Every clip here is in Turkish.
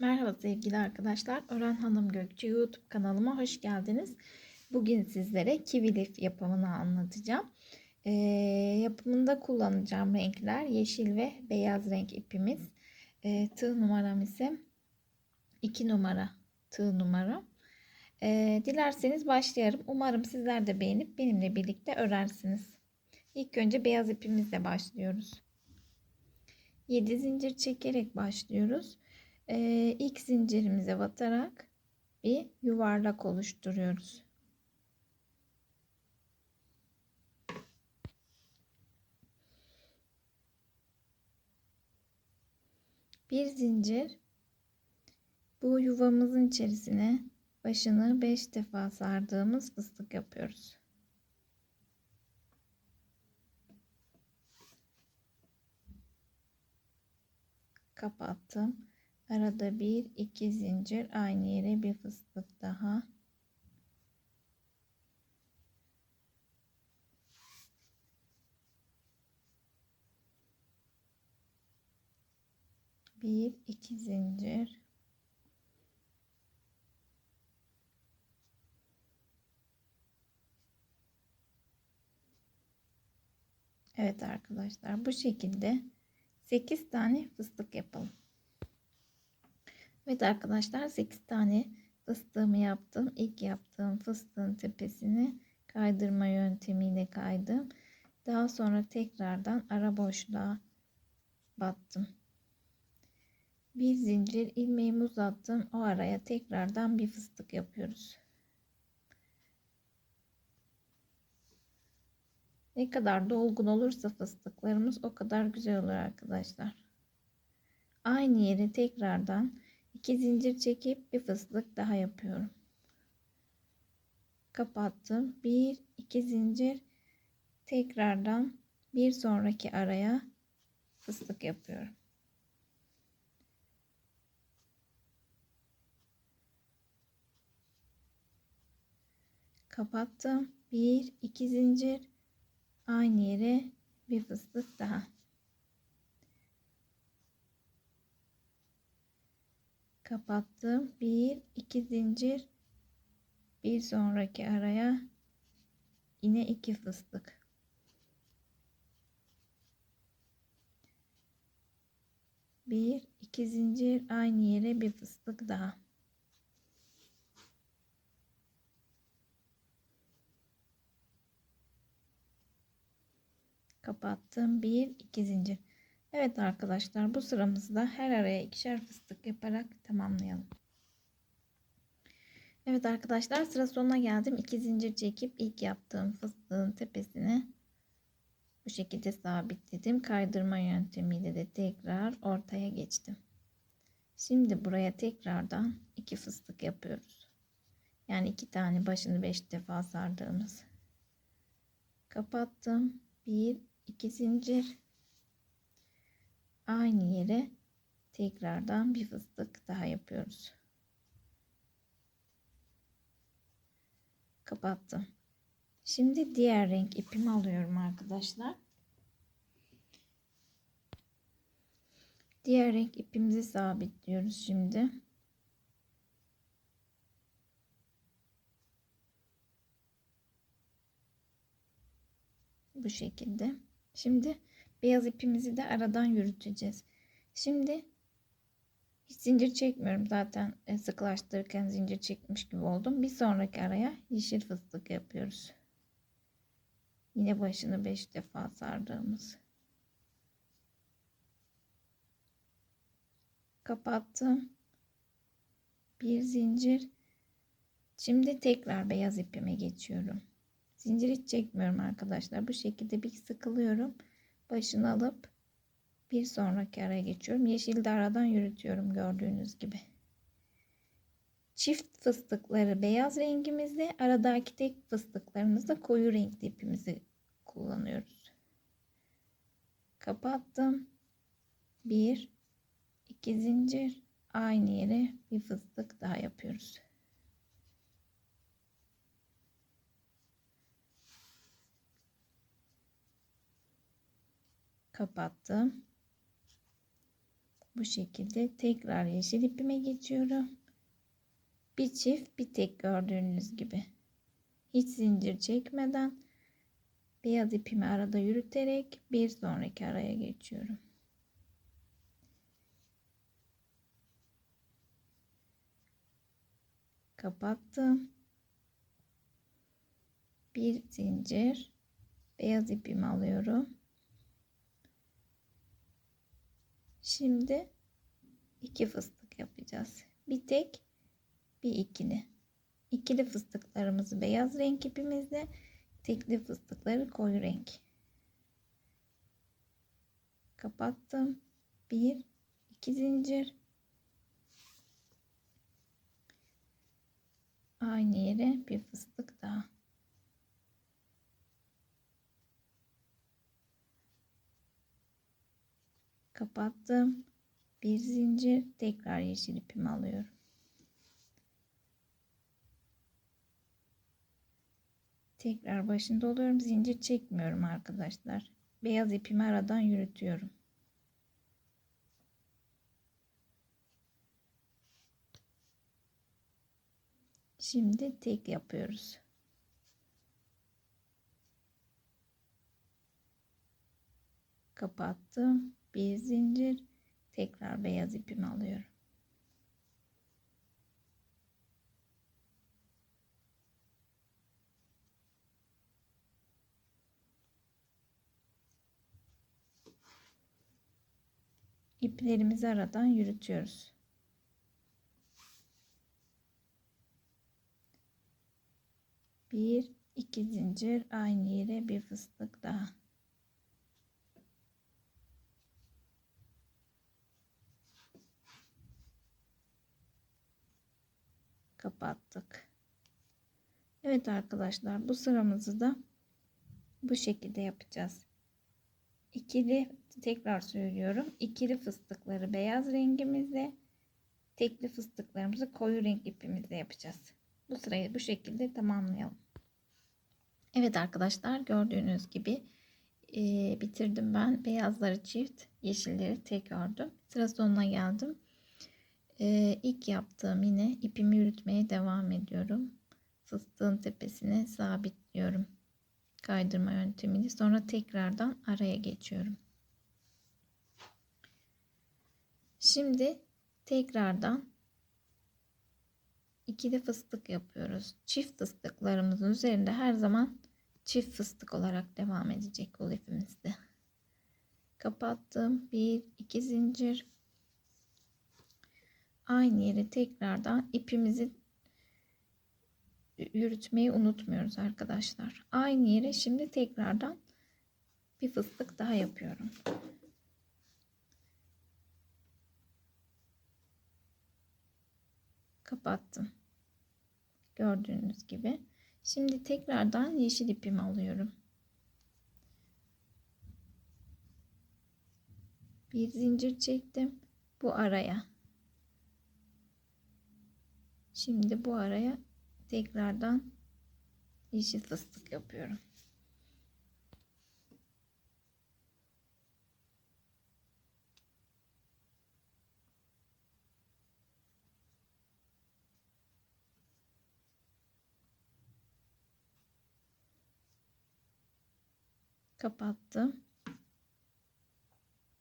Merhaba sevgili arkadaşlar. Ören Hanım Gökçe YouTube kanalıma hoş geldiniz. Bugün sizlere kivi lif yapımını anlatacağım. Ee, yapımında kullanacağım renkler yeşil ve beyaz renk ipimiz. Ee, tığ numaram ise 2 numara tığ numara. Ee, dilerseniz başlayalım. Umarım sizler de beğenip benimle birlikte örersiniz. İlk önce beyaz ipimizle başlıyoruz. 7 zincir çekerek başlıyoruz. Ee, ilk zincirimize batarak bir yuvarlak oluşturuyoruz. Bir zincir bu yuvamızın içerisine başını 5 defa sardığımız fıstık yapıyoruz. Kapattım. Arada bir iki zincir aynı yere bir fıstık daha. Bir iki zincir. Evet arkadaşlar bu şekilde 8 tane fıstık yapalım. Evet arkadaşlar 8 tane fıstığımı yaptım. İlk yaptığım fıstığın tepesini kaydırma yöntemiyle kaydım. Daha sonra tekrardan ara boşluğa battım. Bir zincir ilmeğimi uzattım. O araya tekrardan bir fıstık yapıyoruz. Ne kadar dolgun olursa fıstıklarımız o kadar güzel olur arkadaşlar. Aynı yere tekrardan 2 zincir çekip bir fıstık daha yapıyorum. Kapattım. 1 2 zincir tekrardan bir sonraki araya fıstık yapıyorum. Kapattım. 1 2 zincir aynı yere bir fıstık daha. Kapattım. Bir, iki zincir. Bir sonraki araya yine iki fıstık. Bir, iki zincir aynı yere bir fıstık daha. Kapattım. Bir, iki zincir. Evet arkadaşlar bu sıramızda her araya ikişer fıstık yaparak tamamlayalım. Evet arkadaşlar sıra sonuna geldim. 2 zincir çekip ilk yaptığım fıstığın tepesine bu şekilde sabitledim. Kaydırma yöntemiyle de tekrar ortaya geçtim. Şimdi buraya tekrardan iki fıstık yapıyoruz. Yani iki tane başını beş defa sardığımız. Kapattım. Bir, iki zincir aynı yere tekrardan bir fıstık daha yapıyoruz. Kapattım. Şimdi diğer renk ipimi alıyorum arkadaşlar. Diğer renk ipimizi sabitliyoruz şimdi. Bu şekilde. Şimdi Beyaz ipimizi de aradan yürüteceğiz. Şimdi hiç zincir çekmiyorum zaten e, sıklaştırırken zincir çekmiş gibi oldum. Bir sonraki araya yeşil fıstık yapıyoruz. Yine başını 5 defa sardığımız. Kapattım. Bir zincir. Şimdi tekrar beyaz ipime geçiyorum. Zincir hiç çekmiyorum arkadaşlar. Bu şekilde bir sıkılıyorum başını alıp bir sonraki araya geçiyorum. Yeşil de aradan yürütüyorum gördüğünüz gibi. Çift fıstıkları beyaz rengimizde, aradaki tek fıstıklarımızda koyu renkli ipimizi kullanıyoruz. Kapattım. Bir, iki zincir aynı yere bir fıstık daha yapıyoruz. Kapattım. Bu şekilde tekrar yeşil ipime geçiyorum. Bir çift bir tek gördüğünüz gibi. Hiç zincir çekmeden beyaz ipimi arada yürüterek bir sonraki araya geçiyorum. Kapattım. Bir zincir beyaz ipimi alıyorum. Şimdi iki fıstık yapacağız. Bir tek bir ikili. İkili fıstıklarımızı beyaz renk ipimizle, tekli fıstıkları koyu renk. Kapattım. Bir, iki zincir. Aynı yere bir fıstık daha. Kapattım. Bir zincir tekrar yeşil ipimi alıyorum. Tekrar başında oluyorum. Zincir çekmiyorum arkadaşlar. Beyaz ipimi aradan yürütüyorum. Şimdi tek yapıyoruz. Kapattım. Bir zincir. Tekrar beyaz ipimi alıyorum. iplerimizi aradan yürütüyoruz. Bir, iki zincir aynı yere bir fıstık daha. Kapattık. Evet arkadaşlar bu sıramızı da bu şekilde yapacağız. İkili tekrar söylüyorum. İkili fıstıkları beyaz rengimizle tekli fıstıklarımızı koyu renk ipimizle yapacağız. Bu sırayı bu şekilde tamamlayalım. Evet arkadaşlar gördüğünüz gibi e, bitirdim ben. Beyazları çift, yeşilleri tek ördüm. Sıra sonuna geldim. E, ilk yaptığım yine ipimi yürütmeye devam ediyorum. Fıstığın tepesine sabitliyorum. Kaydırma yöntemini. Sonra tekrardan araya geçiyorum. Şimdi tekrardan ikili fıstık yapıyoruz. Çift fıstıklarımızın üzerinde her zaman çift fıstık olarak devam edecek bu ipimizde. Kapattım. Bir, iki zincir. Aynı yere tekrardan ipimizi yürütmeyi unutmuyoruz arkadaşlar. Aynı yere şimdi tekrardan bir fıstık daha yapıyorum. Kapattım. Gördüğünüz gibi. Şimdi tekrardan yeşil ipimi alıyorum. Bir zincir çektim. Bu araya. Şimdi bu araya tekrardan yeşil fıstık yapıyorum. kapattım.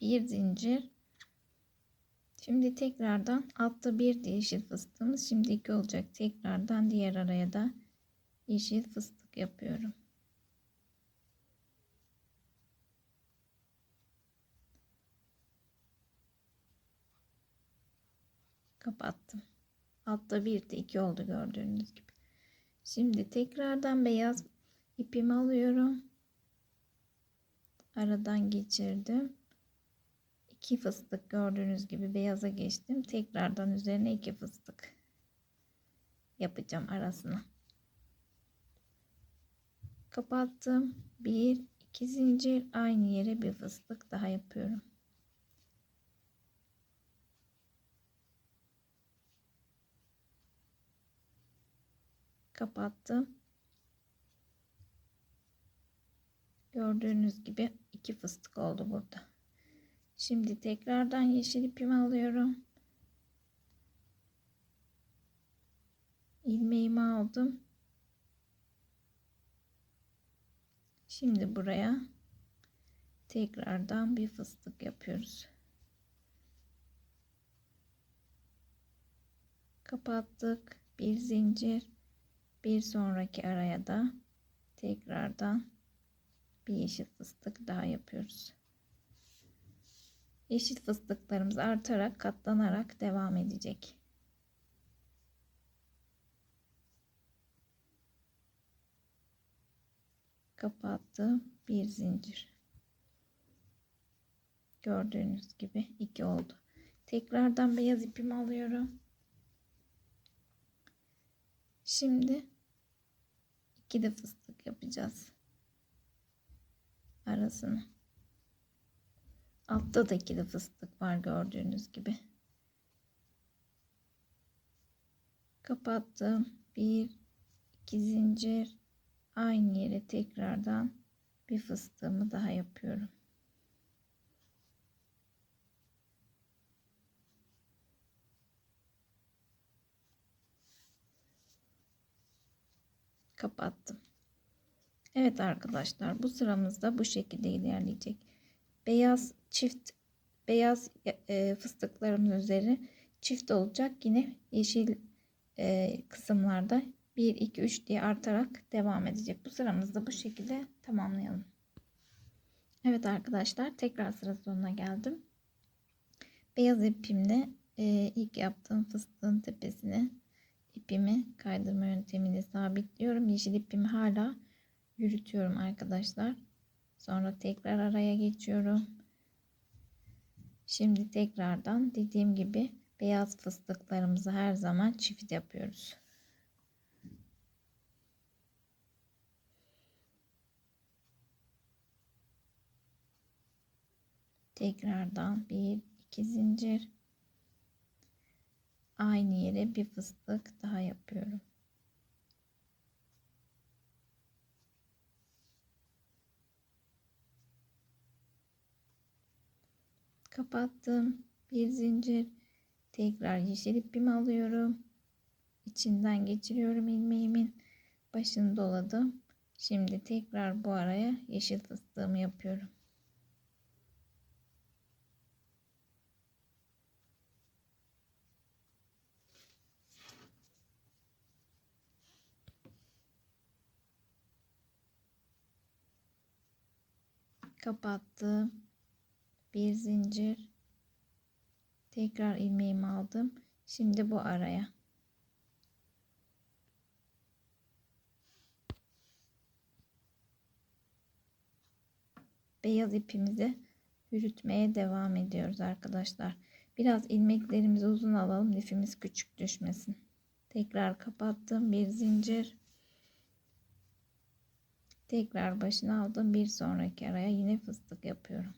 Bir zincir. Şimdi tekrardan altta bir yeşil fıstığımız şimdi iki olacak. Tekrardan diğer araya da yeşil fıstık yapıyorum. Kapattım. Altta bir de iki oldu gördüğünüz gibi. Şimdi tekrardan beyaz ipimi alıyorum aradan geçirdim. İki fıstık gördüğünüz gibi beyaza geçtim. Tekrardan üzerine iki fıstık yapacağım arasına. Kapattım. Bir, iki zincir aynı yere bir fıstık daha yapıyorum. Kapattım. Gördüğünüz gibi iki fıstık oldu burada. Şimdi tekrardan yeşil ipimi alıyorum. ilmeğimi aldım. Şimdi buraya tekrardan bir fıstık yapıyoruz. Kapattık. Bir zincir. Bir sonraki araya da tekrardan bir yeşil fıstık daha yapıyoruz. Yeşil fıstıklarımız artarak katlanarak devam edecek. kapattım. Bir zincir. Gördüğünüz gibi iki oldu. Tekrardan beyaz ipimi alıyorum. Şimdi iki de fıstık yapacağız. Arasını altta da iki de fıstık var gördüğünüz gibi kapattım bir iki zincir aynı yere tekrardan bir fıstığımı daha yapıyorum. Kapattım. Evet arkadaşlar bu sıramızda bu şekilde ilerleyecek. Beyaz çift beyaz e, fıstıklarımın üzeri çift olacak. Yine yeşil e, kısımlarda 1, 2, 3 diye artarak devam edecek. Bu sıramızda bu şekilde tamamlayalım. Evet arkadaşlar tekrar sıra sonuna geldim. Beyaz ipimle e, ilk yaptığım fıstığın tepesine ipimi kaydırma yöntemiyle sabitliyorum. Yeşil ipimi hala yürütüyorum arkadaşlar. Sonra tekrar araya geçiyorum. Şimdi tekrardan dediğim gibi beyaz fıstıklarımızı her zaman çift yapıyoruz. tekrardan bir iki zincir aynı yere bir fıstık daha yapıyorum. Kapattım. Bir zincir. Tekrar yeşil ipimi alıyorum. İçinden geçiriyorum ilmeğimin. Başını doladım. Şimdi tekrar bu araya yeşil fıstığımı yapıyorum. kapattım bir zincir. Tekrar ilmeğimi aldım. Şimdi bu araya. Beyaz ipimizi yürütmeye devam ediyoruz arkadaşlar. Biraz ilmeklerimizi uzun alalım lifimiz küçük düşmesin. Tekrar kapattım bir zincir. Tekrar başına aldım. Bir sonraki araya yine fıstık yapıyorum.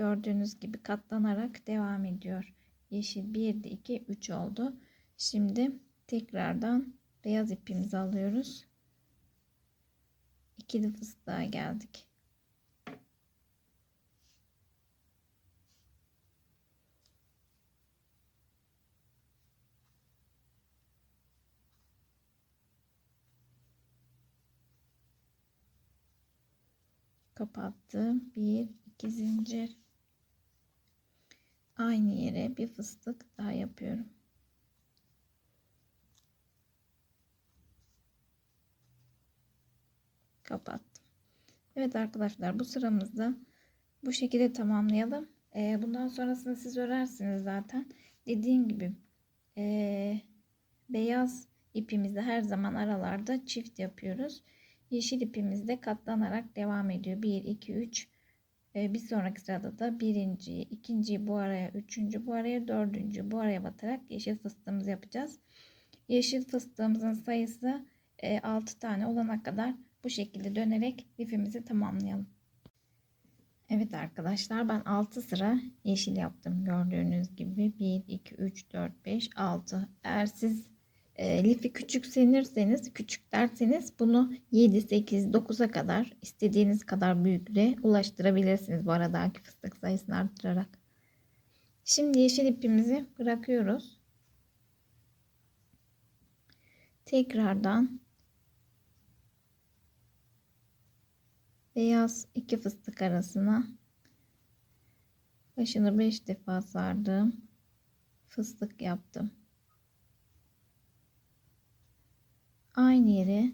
Gördüğünüz gibi katlanarak devam ediyor. Yeşil 1, 2, 3 oldu. Şimdi tekrardan beyaz ipimizi alıyoruz. İkili fıstığa geldik. kapattım. Bir, iki zincir. Aynı yere bir fıstık daha yapıyorum. Kapattım. Evet arkadaşlar bu sıramızda bu şekilde tamamlayalım. Ee, bundan sonrasını siz örersiniz zaten. Dediğim gibi e, beyaz ipimizi her zaman aralarda çift yapıyoruz. Yeşil ipimiz de katlanarak devam ediyor. 1, 2, 3. Bir sonraki sırada da birinci, ikinci bu araya, üçüncü bu araya, dördüncü bu araya batarak yeşil fıstığımızı yapacağız. Yeşil fıstığımızın sayısı 6 e, tane olana kadar bu şekilde dönerek lifimizi tamamlayalım. Evet arkadaşlar ben 6 sıra yeşil yaptım gördüğünüz gibi 1 2 3 4 5 6 eğer siz e, lifi küçük senirseniz, küçük derseniz bunu 7, 8, 9'a kadar istediğiniz kadar büyüklüğe ulaştırabilirsiniz bu aradaki fıstık sayısını arttırarak. Şimdi yeşil ipimizi bırakıyoruz. Tekrardan beyaz iki fıstık arasına başını 5 defa sardım. Fıstık yaptım. Aynı yere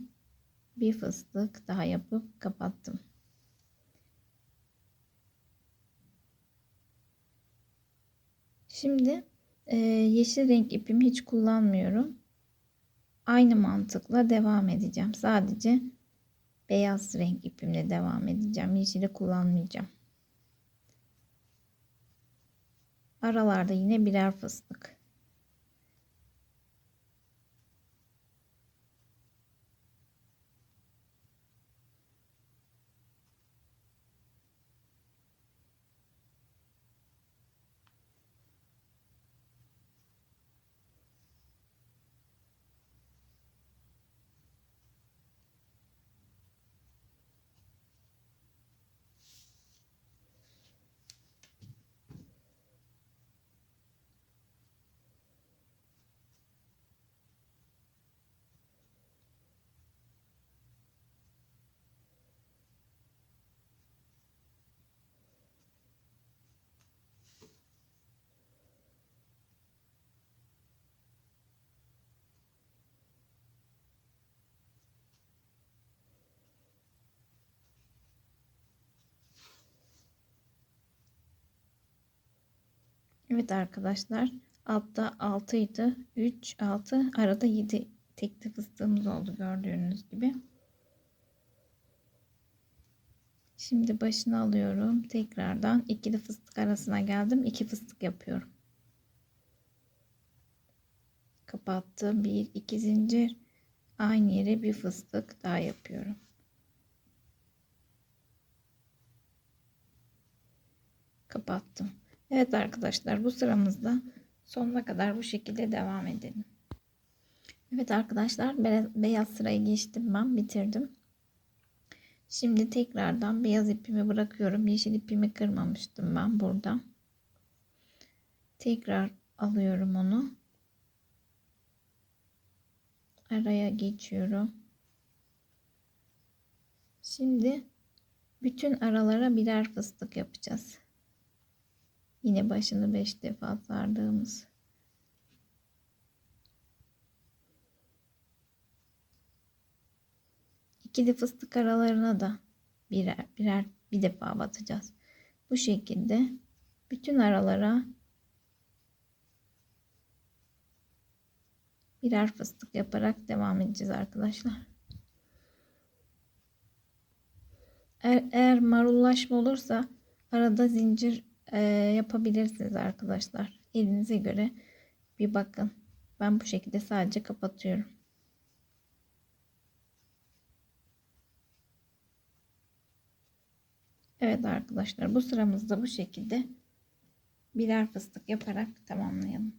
bir fıstık daha yapıp kapattım. Şimdi e, yeşil renk ipimi hiç kullanmıyorum. Aynı mantıkla devam edeceğim. Sadece beyaz renk ipimle devam edeceğim. Yeşili kullanmayacağım. Aralarda yine birer fıstık. Evet arkadaşlar altta 6 idi 3 6 arada 7 tekli fıstığımız oldu gördüğünüz gibi. Şimdi başını alıyorum tekrardan ikili fıstık arasına geldim 2 fıstık yapıyorum. Kapattım 1 2 zincir aynı yere bir fıstık daha yapıyorum. Kapattım Evet arkadaşlar bu sıramızda sonuna kadar bu şekilde devam edelim. Evet arkadaşlar beyaz sırayı geçtim ben bitirdim. Şimdi tekrardan beyaz ipimi bırakıyorum. Yeşil ipimi kırmamıştım ben burada. Tekrar alıyorum onu. Araya geçiyorum. Şimdi bütün aralara birer fıstık yapacağız. Yine başını 5 defa sardığımız. İkili fıstık aralarına da birer birer bir defa batacağız. Bu şekilde bütün aralara birer fıstık yaparak devam edeceğiz arkadaşlar. Eğer, eğer marullaşma olursa arada zincir e, yapabilirsiniz arkadaşlar. Elinize göre bir bakın. Ben bu şekilde sadece kapatıyorum. Evet arkadaşlar bu sıramızda bu şekilde birer fıstık yaparak tamamlayalım.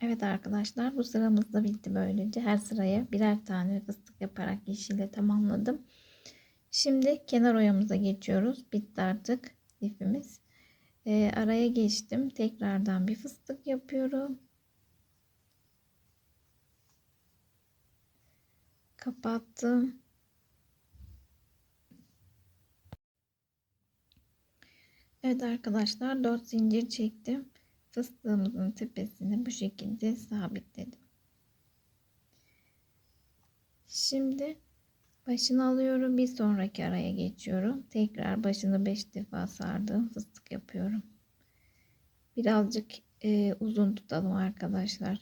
Evet arkadaşlar bu sıramızda bitti böylece. Her sıraya birer tane fıstık yaparak yeşille tamamladım. Şimdi kenar oyamıza geçiyoruz. Bitti artık ipimiz. E, araya geçtim. Tekrardan bir fıstık yapıyorum. Kapattım. Evet arkadaşlar 4 zincir çektim. Fıstığımızın tepesini bu şekilde sabitledim. Şimdi Başını alıyorum. Bir sonraki araya geçiyorum. Tekrar başını 5 defa sardım. Fıstık yapıyorum. Birazcık e, uzun tutalım arkadaşlar.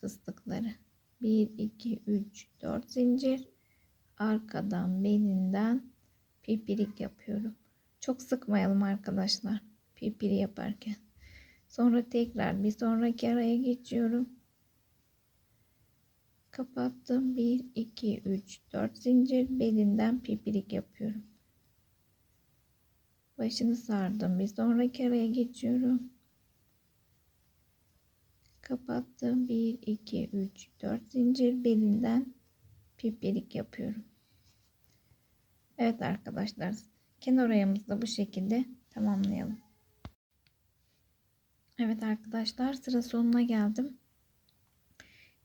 Fıstıkları. 1, 2, 3, 4 zincir. Arkadan belinden pipirik yapıyorum. Çok sıkmayalım arkadaşlar. Pipiri yaparken. Sonra tekrar bir sonraki araya geçiyorum kapattım. 1 2 3 4 zincir. Belinden pipirik yapıyorum. Başını sardım. Bir sonraki araya geçiyorum. Kapattım. 1 2 3 4 zincir. Belinden pipirik yapıyorum. Evet arkadaşlar. Kenar oyamızı da bu şekilde tamamlayalım. Evet arkadaşlar sıra sonuna geldim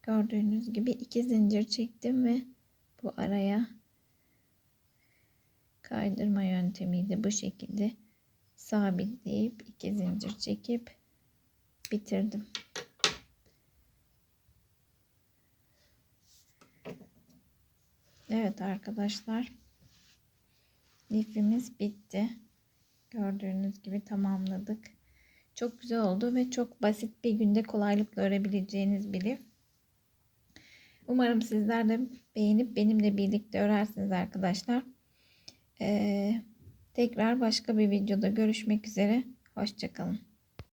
gördüğünüz gibi iki zincir çektim ve bu araya kaydırma yöntemiyle bu şekilde sabitleyip iki zincir çekip bitirdim. Evet arkadaşlar lifimiz bitti. Gördüğünüz gibi tamamladık. Çok güzel oldu ve çok basit bir günde kolaylıkla örebileceğiniz bir lif. Umarım sizler de beğenip benimle birlikte örersiniz arkadaşlar. Ee, tekrar başka bir videoda görüşmek üzere. Hoşçakalın.